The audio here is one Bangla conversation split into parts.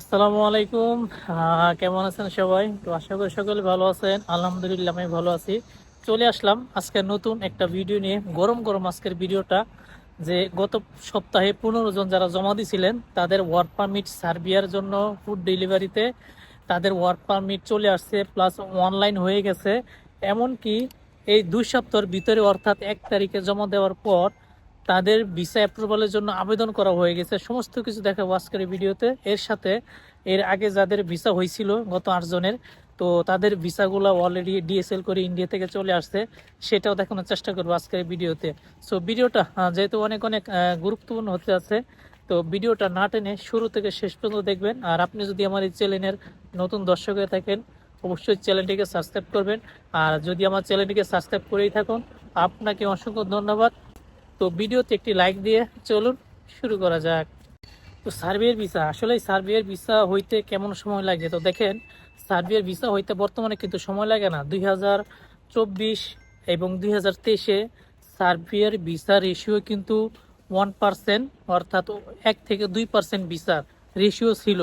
আসসালামু আলাইকুম। কেমন আছেন সবাই? তো আশা করি সকলে ভালো আছেন। আলহামদুলিল্লাহ, আমি ভালো আছি। চলে আসলাম আজকে নতুন একটা ভিডিও নিয়ে, গরম গরম আজকের ভিডিওটা, যে গত সপ্তাহে পনেরো জন যারা জমা দিয়েছিলেন তাদের ওয়ার্ক পারমিট সার্বিয়ার জন্য ফুড ডেলিভারিতে তাদের ওয়ার্ক পারমিট চলে আসছে প্লাস অনলাইন হয়ে গেছে। এমনকি এই দুই সপ্তাহের ভিতরে, অর্থাৎ এক তারিখে জমা দেওয়ার পর তাদের ভিসা অ্যাপ্রুভালের জন্য আবেদন করা হয়ে গেছে। সমস্ত কিছু দেখাবো আজকের ভিডিওতে। এর সাথে এর আগে যাদের ভিসা হয়েছিল গত আট জনের, তো তাদের ভিসাগুলো অলরেডি ডিএসএল করে ইন্ডিয়া থেকে চলে আসছে, সেটাও দেখানোর চেষ্টা করব আজকের ভিডিওতে। সো ভিডিওটা যেহেতু অনেক অনেক গুরুত্বপূর্ণ হতে আছে, তো ভিডিওটা না টেনে শুরু থেকে শেষ পর্যন্ত দেখবেন। আর আপনি যদি আমার এই চ্যানেলের নতুন দর্শক হয়ে থাকেন, অবশ্যই চ্যানেলটিকে সাবস্ক্রাইব করবেন। আর যদি আমার চ্যানেলটিকে সাবস্ক্রাইব করেই থাকুন, আপনাকে অসংখ্য ধন্যবাদ। তো ভিডিওতে একটি লাইক দিয়ে চলুন, শুরু করা যাক। তো সার্বিয়ার ভিসা আসলে সার্বিয়ার ভিসা হইতে কেমন সময় লাগে তো দেখেন, সার্বিয়ার ভিসা হইতে বর্তমানে কিন্তু সময় লাগে না। দুই হাজার চব্বিশ এবং দুই হাজার তেইশে সার্বিয়ার ভিসা রেশিও কিন্তু ওয়ান পার্সেন্ট অর্থাৎ এক থেকে দুই পার্সেন্ট ভিসার রেশিও ছিল।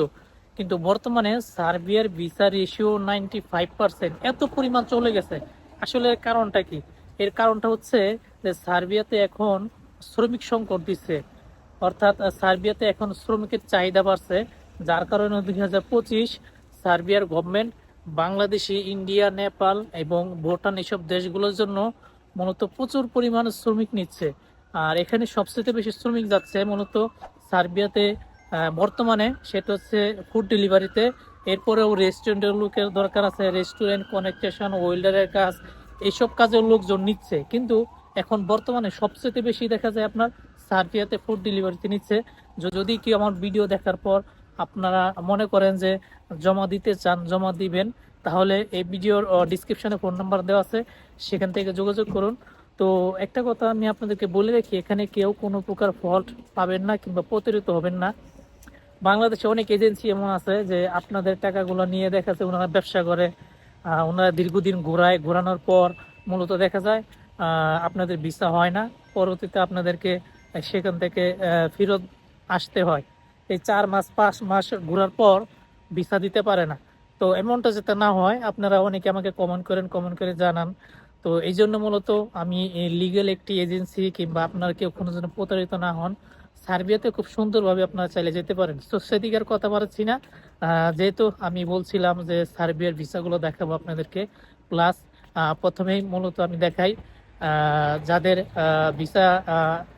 কিন্তু বর্তমানে সার্বিয়ার visa ratio ninety five percent এত পরিমাণ চলে গেছে। আসলে কারণটা কি? এর কারণটা হচ্ছে যে সার্বিয়াতে এখন শ্রমিক সংকট দিচ্ছে। অর্থাৎ সার্বিয়াতে এখন শ্রমিকের চাহিদা বাড়ছে। যার কারণে দুই হাজার পঁচিশ সার্বিয়ার গভর্নমেন্ট বাংলাদেশি, ইন্ডিয়া, নেপাল এবং ভুটান এসব দেশগুলোর জন্য মূলত প্রচুর পরিমাণ শ্রমিক নিচ্ছে। আর এখানে সবচেয়ে বেশি শ্রমিক যাচ্ছে মূলত সার্বিয়াতে বর্তমানে। সেটা হচ্ছে ফুড ডেলিভারিতে এরপরেও রেস্টুরেন্টের লোকের দরকার আছে। রেস্টুরেন্ট কনেকটেশন ওয়েল্ডারের কাজ এইসব কাজের লোকজন নিচ্ছে। কিন্তু এখন বর্তমানে সবচেয়ে বেশি দেখা যায় আপনার সার্বিয়াতে ফুড ডেলিভারিতে নিচ্ছে। যদি কি আমার ভিডিও দেখার পর আপনারা মনে করেন যে জমা দিতে চান, জমা দিবেন, তাহলে এই ভিডিওর ডিসক্রিপশনে ফোন নাম্বার দেওয়া আছে, সেখান থেকে যোগাযোগ করুন। তো একটা কথা আমি আপনাদেরকে বলে রাখি, এখানে কেউ কোনো প্রকার ফল্ট পাবেন না কিংবা প্রতারিত হবেন না। বাংলাদেশে অনেক এজেন্সি এমন আছে যে আপনাদের টাকাগুলো নিয়ে দেখা যাচ্ছে ওনারা ব্যবসা করে ওনারা দীর্ঘদিন ঘোরায়, ঘোরানোর পর মূলত দেখা যায় আপনাদের ভিসা হয় না, পরবর্তীতে আপনাদেরকে সেখান থেকে ফেরত আসতে হয়। এই চার মাস, পাঁচ মাস ঘোরার পর ভিসা দিতে পারে না। তো এমনটা যাতে না হয়, আপনারা অনেকে আমাকে কমেন্ট করেন কমেন্ট করে জানান। তো এই জন্য মূলত আমি লিগেল একটি এজেন্সি কিংবা আপনারা কেউ কোনো জন্য প্রতারিত না হন সার্বিয়াতে খুব সুন্দরভাবে আপনারা চাইলে যেতে পারেন। তো সেদিকে আর কথা বাড়াচ্ছি না। যেহেতু আমি বলছিলাম যে সার্বিয়ার ভিসাগুলো দেখাবো আপনাদেরকে। প্লাস প্রথমেই মূলত আমি দেখাই যাদের ভিসা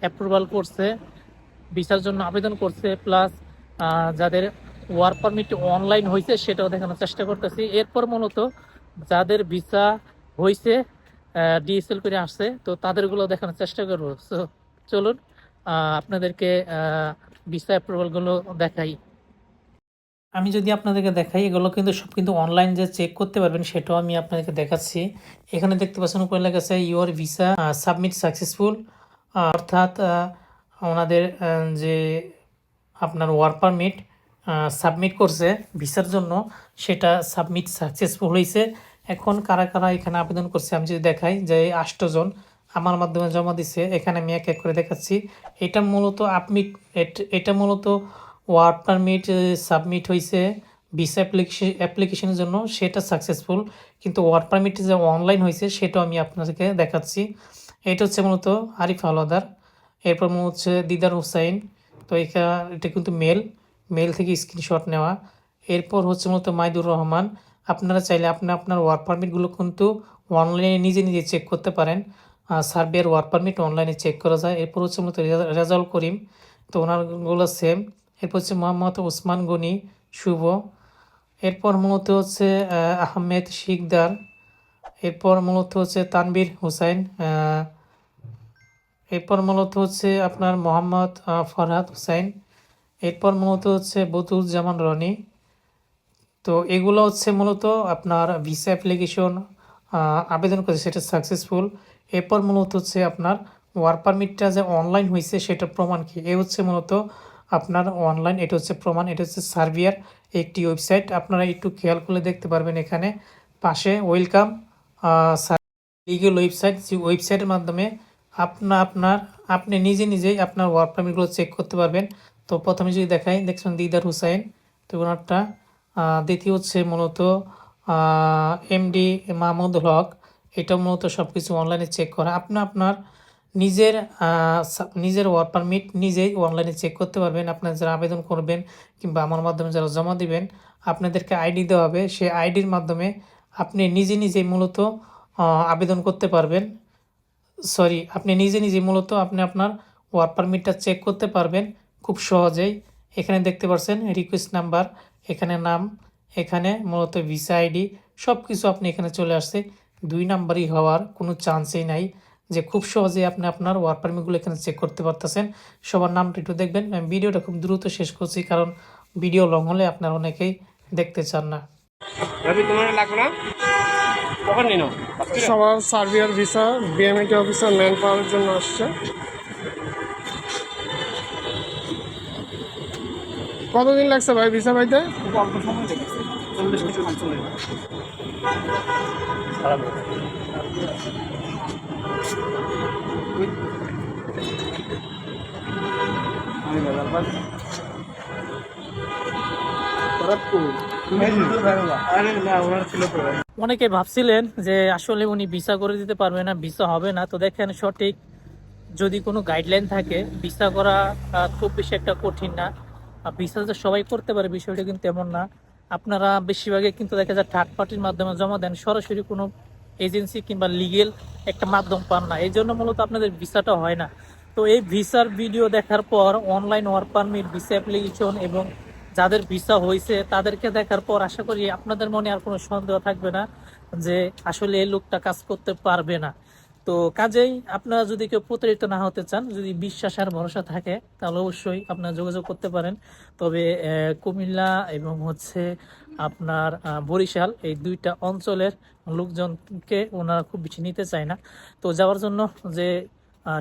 অ্যাপ্রুভাল করছে ভিসার জন্য আবেদন করছে প্লাস যাদের ওয়ার্ক পারমিট অনলাইন হয়েছে সেটাও দেখানোর চেষ্টা করতেছি। এরপর মূলত যাদের ভিসা হয়েছে ডিএসএল করে আসছে তো তাদেরগুলো দেখানোর চেষ্টা করব। So, চলুন। আপনাদেরকে ভিসা অ্যাপ্রুভালগুলো দেখাই। আমি যদি আপনাদেরকে দেখাই, এগুলো কিন্তু সব কিন্তু অনলাইন যে চেক করতে পারবেন, সেটাও আমি আপনাদেরকে দেখাচ্ছি। এখানে দেখতে পাচ্ছেন, উপরে লেখা আছে ইউর ভিসা সাবমিট সাকসেসফুল অর্থাৎ ওনাদের যে আপনার ওয়ার্ক পারমিট সাবমিট করছে ভিসার জন্য, সেটা সাবমিট সাকসেসফুল হয়েছে এখন কারা কারা এখানে আবেদন করছে, আমি যদি দেখাই যে আষ্টজন আমার মাধ্যমে জমা দিছে, এখানে আমি এক এক করে দেখাচ্ছি। এটা মূলত আপমিট, এটা মূলত ওয়ার্ক পারমিট সাবমিট হয়েছে ভিসা অ্যাপ্লিকেশন অ্যাপ্লিকেশনের জন্য, সেটা সাকসেসফুল। কিন্তু ওয়ার্ক পারমিট যে অনলাইন হয়েছে সেটাও আমি আপনাদেরকে দেখাচ্ছি। এটা হচ্ছে মূলত আরিফ আলাদার এরপর মনে হচ্ছে দিদার হুসাইন। তো এটা এটা কিন্তু মেল মেল থেকে স্ক্রিনশট নেওয়া। এরপর হচ্ছে মূলত মাইদুর রহমান। আপনারা চাইলে আপনি, আপনার ওয়ার্ক পারমিটগুলো কিন্তু অনলাইনে নিজে নিজে চেক করতে পারেন। সার্বিয়ার ওয়ার্ক পারমিট অনলাইনে চেক করা যায়। এরপর হচ্ছে মূলত রেজা- রেজাউল করিম, তো ওনারগুলো সেম এরপর হচ্ছে মোহাম্মদ ওসমান গনি, শুভ। এরপর মূলত হচ্ছে আহমেদ শিকদার। এরপর মূলত হচ্ছে তানবীর হুসাইন এরপর মূলত হচ্ছে আপনার মোহাম্মদ ফরহাদ হুসাইন। এরপর মূলত হচ্ছে বদুজ্জামান রনি। তো এগুলো হচ্ছে মূলত আপনার ভিসা অ্যাপ্লিকেশন আবেদন করেছে। সেটা সাকসেসফুল এরপর মূলত হচ্ছে আপনার ওয়ার্ক পারমিটটা যে অনলাইন হয়েছে সেটার প্রমাণ কি? এ হচ্ছে মূলত আপনার অনলাইন এটা হচ্ছে প্রমাণ, এটা হচ্ছে সার্বিয়ার একটি ওয়েবসাইট আপনারা একটু খেয়াল করলে দেখতে পারবেন এখানে। পাশে ওয়েলকাম লিগেল ওয়েবসাইট যে ওয়েবসাইটের মাধ্যমে আপনার আপনার, আপনি নিজে নিজেই আপনার ওয়ার্ক পারমিটগুলো চেক করতে পারবেন। তো প্রথমে যদি দেখাই, দেখছেন দিদার হুসাইন, তো ওনারটা দ্বিতীয় হচ্ছে মূলত এমডি মাহমুদ হক। এটা মূলত সব কিছু অনলাইনে চেক করা। আপনি আপনার নিজের নিজের ওয়ার্ক পারমিট নিজেই অনলাইনে চেক করতে পারবেন। আপনারা যারা আবেদন করবেন কিংবা আমার মাধ্যমে যারা জমা দিবেন, আপনাদেরকে আইডি দেওয়া হবে। সেই আইডির মাধ্যমে আপনি নিজে নিজেই মূলত আবেদন করতে পারবেন। সরি আপনি নিজে নিজে মূলত আপনি আপনার ওয়ার্ক পারমিটটা চেক করতে পারবেন খুব সহজেই। এখানে দেখতে পাচ্ছেন রিকোয়েস্ট নাম্বার এখানে নাম, এখানে মূলত ভিসা আইডি সব কিছু আপনি এখানে চলে আসছে। দুই নাম্বারই হওয়ার কোনো চান্সই নাই যে খুব সহজেই আপনি আপনার ওয়ার্ক পারমিটগুলো এখানে চেক করতে পারতেছেন। সবার নামটা একটু দেখবেন। আমি ভিডিওটা খুব দ্রুত শেষ করছি কারণ ভিডিও লং হলে আপনার অনেকেই দেখতে চান না। সবার সার্বিয়ার visa BMET officer man power জন্য আসছে। কতদিন লাগছে ভাই ভিসা পাইতে? খুব অল্প সময় লেগেছে। চল্লিশ অনেকে ভাবছিলেন যে আসলে উনি ভিসা করে দিতে পারবে না ভিসা হবে না। তো দেখেন সঠিক যদি কোনো গাইডলাইন থাকে ভিসা করা খুব বেশি একটা কঠিন না। ভিসা যে সবাই করতে পারে বিষয়টা কিন্তু এমন না। আপনারা বেশিরভাগই কিন্তু দেখা যায় থার্ড পার্টির মাধ্যমে জমা দেন, সরাসরি কোনো এজেন্সি কিংবা লিগেল একটা মাধ্যম পান না। এই জন্য মূলত আপনাদের ভিসাটা হয় না। তো এই ভিসার ভিডিও দেখার পর online work permit visa application এবং যাদের ভিসা হয়েছে তাদেরকে দেখার পর আশা করি আপনাদের মনে আর কোনো সন্দেহ থাকবে না যে আসলে এই লোকটা কাজ করতে পারবে না। তো কাজেই আপনারা যদি কেউ প্রতারিত না হতে চান, যদি বিশ্বাস আর ভরসা থাকে, তাহলে অবশ্যই আপনারা যোগাযোগ করতে পারেন। তবে কুমিল্লা এবং হচ্ছে আপনার বরিশাল এই দুইটা অঞ্চলের লোকজনকে ওনারা খুব বেশি নিতে চায় না। তো যাওয়ার জন্য যে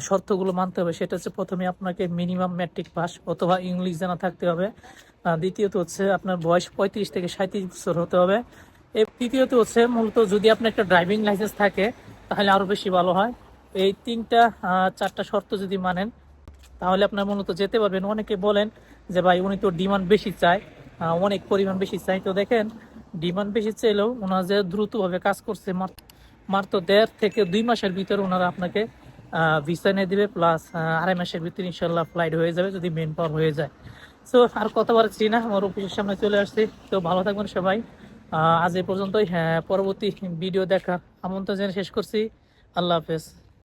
শর্তগুলো মানতে হবে, সেটা হচ্ছে প্রথমে আপনাকে মিনিমাম ম্যাট্রিক পাস অথবা ইংলিশ জানা থাকতে হবে। দ্বিতীয়ত হচ্ছে আপনার বয়স পঁয়ত্রিশ থেকে সাঁত্রিশ বছর হতে হবে। তৃতীয়ত হচ্ছে মূলত যদি আপনার একটা ড্রাইভিং লাইসেন্স থাকে তাহলে আরও বেশি ভালো হয়। এই তিনটা চারটা শর্ত যদি মানেন, তাহলে আপনার মূলত যেতে পারবেন। অনেকে বলেন যে, ভাই, উনি তো ডিমান্ড বেশি চায়। অনেক পরিমাণ বেশি চাই তো দেখেন, ডিমান্ড বেশি চাইলেও ওনারা যে দ্রুতভাবে কাজ করছে মাত্র- দেড় থেকে দুই মাসের ভিতরে ওনারা আপনাকে ভিসা নিয়ে দেবে প্লাস আড়াই মাসের ভিতরে ইনশাল্লাহ ফ্লাইট হয়ে যাবে যদি মেন পাওয়ার হয়ে যায়। সো আর কথা বাড়ছি না, আমার অফিসের সামনে চলে আসছি। তো ভালো থাকবেন সবাই। আজ এই পর্যন্তই। হ্যাঁ পরবর্তী ভিডিও দেখা আমন্ত্রণ জেনে শেষ করছি। আল্লাহ হাফেজ।